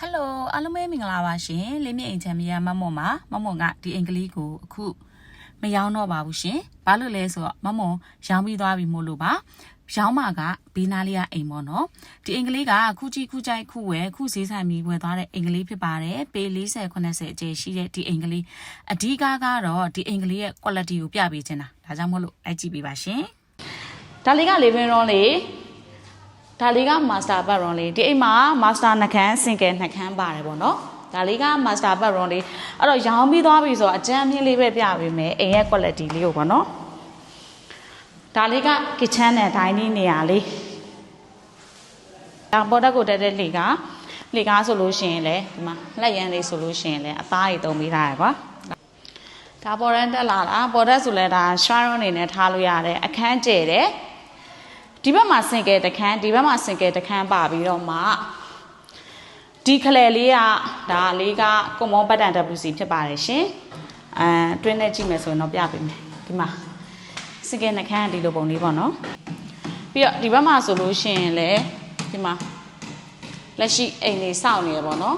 ဟယ်လိုအားလုံးပဲမင်္ဂလာပါရှင်လင်းမြအိမ်ချမ်းမရမမွန်ပါမမွန်ကဒီအင်္ဂလိပ်ကိုအခုမရောင်းတော့ပါဘူးရှင်ဘာလို့လဲဆိုတော့မမွန်ရောင်းပြီးသွားပြီမို့လို့ပါရောင်းမှာကဘေးနားလေးကအိမ်ပေါ့နော်ဒီအင်္ဂလိပ်ကခုကြီးခုကြိုက်ခုဝယ်ခုဈေးဆိုင်ပြီးဝယ်သွားတဲ့အင်္ဂလိပ်ဖြစ်ပါတယ်ပေ40 80အကျယ်ရှိတဲ့ဒီအင်္ဂလိပ်အဓိကကတော့ဒီအင်္ဂလိပ်ရဲ့ quality ကိုပြပေးချင်တာဒါကြောင့်မို့လို့လိုက်ကြည့်ပေးပါရှင်ဒါလေးကလေဗင်ရွန်လေး ဒါလေးကမာစတာဘတ်ရွန်လေးဒီအိမ်မှာမာစတာနှခမ်းစင်ကယ်နှခမ်းပါတယ်ပေါ့နော်ဒါလေးကမာစတာဘတ်ရွန်လေးအဲ့တော့ရောင်းပြီးသွားပြီဆိုတော့အကြမ်းမြင့်လေးပဲပြပေးမယ်အိမ်ရဲ့ quality လေးကိုပေါ့နော်ဒါလေးက kitchen နဲ့ dining နေရာလေးဒါပေါ်တက်ကိုတက်တဲ့လေကလေကားဆိုလို့ရှိရင်လည်းဒီမှာလက်ရန်လေးဆိုလို့ရှိရင်လည်းအသားကြီးတုံပေးထားရကွာဒါပေါ်ရန်တက်လာတာပေါ်တက်ဆိုလဲဒါ sharon အနေနဲ့ထားလို့ရတယ်အခန်းကျယ်တယ် ဒီဘက်မှာစင်ကယ်တခန်းဒီဘက်မှာစင်ကယ်တခန်းပါပြီးတော့မှဒီခလဲလေးကဒါလေးကကွန်မောပတ်တန် WC ဖြစ်ပါတယ်ရှင်အဲတွင်းနဲ့ကြည့်မယ်ဆိုရင်တော့ပြပေးမယ်ဒီမှာစင်ကယ်နှခမ်းကဒီလိုပုံလေးပေါ့နော်ပြီးတော့ဒီဘက်မှာဆိုလို့ရှိရင်လည်းဒီမှာလက်ရှိအိမ်လေးစောင့်နေရပေါ့နော်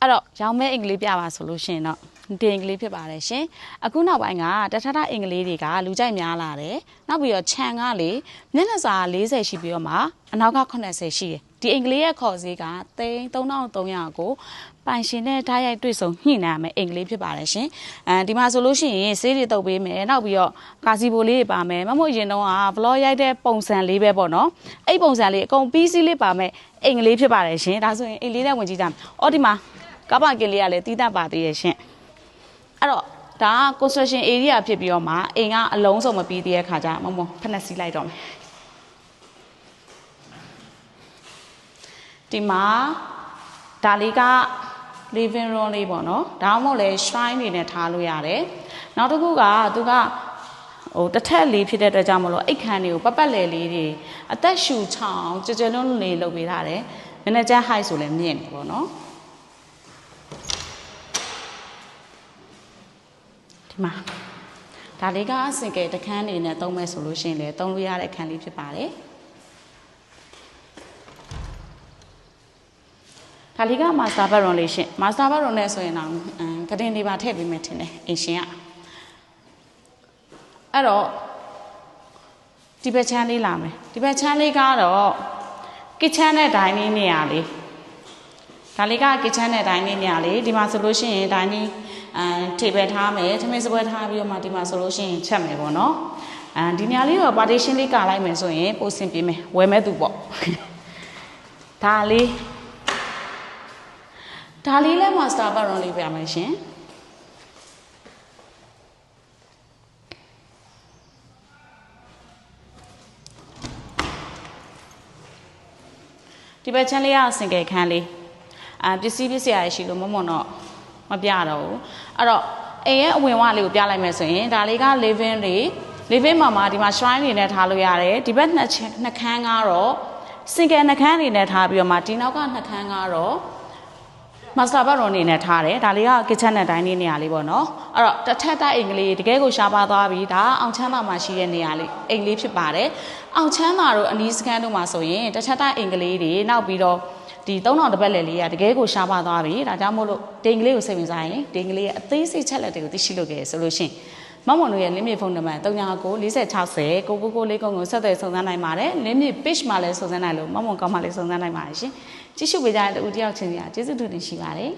အဲ့တော့ရောင်းမဲအင်္ဂလိပ်ပြပါဆိုလို့ရှိရင်တော့ ဒီအင်္ဂလိပ်ဖြစ်ပါတယ်ရှင်အခုနောက်ပိုင်းကတထထအင်္ဂလိပ်တွေကလူကြိုက်များလာတယ်နောက်ပြီးတော့ခြံကလေမျက်နှာစာ40ရှိပြီးတော့မှအနောက်က80ရှိတယ်ဒီအင်္ဂလိပ်ရဲ့ခေါ်ဈေးကသိန်း3300ကိုပိုင်ရှင်နဲ့ဓာတ်ရိုက်တွေ့ဆုံညှိနှိုင်းရမယ်အင်္ဂလိပ်ဖြစ်ပါတယ်ရှင်အဲဒီမှာဆိုလို့ရှိရင်ဆေးတွေတုပ်ပေးမယ်နောက်ပြီးတော့ကာစီဘိုလေးတွေပါမယ်မမို့ရင်တော့က vlog ရိုက်တဲ့ပုံစံလေးပဲပေါ့နော်အဲ့ပုံစံလေးအကုန်ပြီးစီးလေးပါမယ်အင်္ဂလိပ်ဖြစ်ပါတယ်ရှင်ဒါဆိုရင်အင်္ဂလိပ်နဲ့ဝင်ကြည့်ကြမယ်အော်ဒီမှာကပ္ပကင်လေးကလည်းတီးတတ်ပါသေးရဲ့ရှင် အဲ့တော့ဒါက construction area ဖြစ်ပြီးတော့မှအိမ်ကအလုံးစုံမပြီးသေးတဲ့ခါကျမမဖက်နှက်စီးလိုက်တော့မယ်ဒီမှာဒါလေးက living room လေးပေါ့နော်ဒါမှမဟုတ်လဲ shrine နေနဲ့ထားလို့ရတယ်နောက်တစ်ခုကသူကဟိုတစ်ထက်လေးဖြစ်တဲ့အတွက်ကြောင့်မလို့အိတ်ခမ်းတွေကိုပပတ်လေလေးတွေအသက်ရှူချောင်းကြကြလုံးလုံးလေးလုပ်ပေးထားတယ်မန်နေဂျာ height ဆိုလည်းမြင့်တယ်ပေါ့နော် မှာဒါလေးကစင်ကယ်တခန်းနေနဲ့သုံးမဲ့ဆိုလို့ရှိရင်လည်းသုံးလို့ရတဲ့အခန်းလေးဖြစ်ပါတယ်ဒါလေးကမာစတာဘတ်ရွန်လေးရှင်မာစတာဘတ်ရွန်နဲ့ဆိုရင်တော့အမ်ကတင်လေးပါထည့်ပေးမယ်ထင်တယ်အင်ရှင်ကအဲ့တော့ဒီဘက်ချမ်းလေးလာမယ်ဒီဘက်ချမ်းလေးကတော့ kitchen နဲ့ dining နေရာလေး ဒါလေးက kitchen နဲ့ dining နေရာလေးဒီမှာဆိုလို့ရှိရင် dining အဲ table ထားမယ်ထမင်းစပွဲထားပြီးတော့မှဒီမှာဆိုလို့ရှိရင်ချက်မယ်ပေါ့နော်အဲဒီနေရာလေးတော့ partition လေးကာလိုက်မယ်ဆိုရင်ပိုဆင်ပြေမယ်ဝယ်မဲ့သူပေါ့ဒါလေးဒါလေးလည်း master baron လေးပြမယ်ရှင်ဒီဘက်ချမ်းလေးကစင်ကယ်ခန်းလေး အာပစ္စည်းပစ္စည်းရရှိလို့မမွန်တော့မပြတော့ဘူးအဲ့တော့အိမ်ရဲ့အဝင်ဝလေးကိုပြလိုက်မယ်ဆိုရင်ဒါလေးက living တွေ living မှာမှာဒီမှာ shrine တွေနဲ့ထားလို့ရတယ်ဒီဘက်နှစ်ချက်နှစ်ခန်းကတော့ single နှစ်ခန်းတွေနဲ့ထားပြီးတော့မှဒီနောက်ကနှစ်ခန်းကတော့ master bedroom အနေနဲ့ထားတယ်ဒါလေးက kitchen နဲ့ dining နေရာလေးပေါ့နော်အဲ့တော့တစ်ထက်တိုက်အိမ်ကလေးတကယ်ကိုရှားပါသွားပြီဒါကအောင်ချမ်းသာမှာရှိတဲ့နေရာလေးအိမ်လေးဖြစ်ပါတယ်အောင်ချမ်းသာတို့အနီးစကန်တို့မှာဆိုရင်တစ်ထက်တိုက်အိမ်ကလေးတွေနောက်ပြီးတော့ ဒီ3000တပတ်လည်လေးကတကယ်ကိုရှားပါသွားပြီဒါကြောင့်မို့လို့ဒိန်ကလေးကိုစိတ်ဝင်စားရင်ဒိန်ကလေးရဲ့အသေးစိတ်ချက်လက်တွေကိုသိရှိလို့ခဲ့ဆိုလို့ရှိရင်မမွန်တို့ရဲ့လင်းမြေဖုန်းနံပါတ်39 4060 999လေးကုန်းကိုဆက်သွယ်စုံစမ်းနိုင်ပါတယ်လင်းမြေ page မှာလည်းစုံစမ်းနိုင်လို့မမွန်ကောင်းမှလည်းစုံစမ်းနိုင်ပါတယ်ရှင်ကြည့်ရှုပေးကြတဲ့တူတယောက်ချင်းစီအားကျေးဇူးတင်ရှိပါတယ်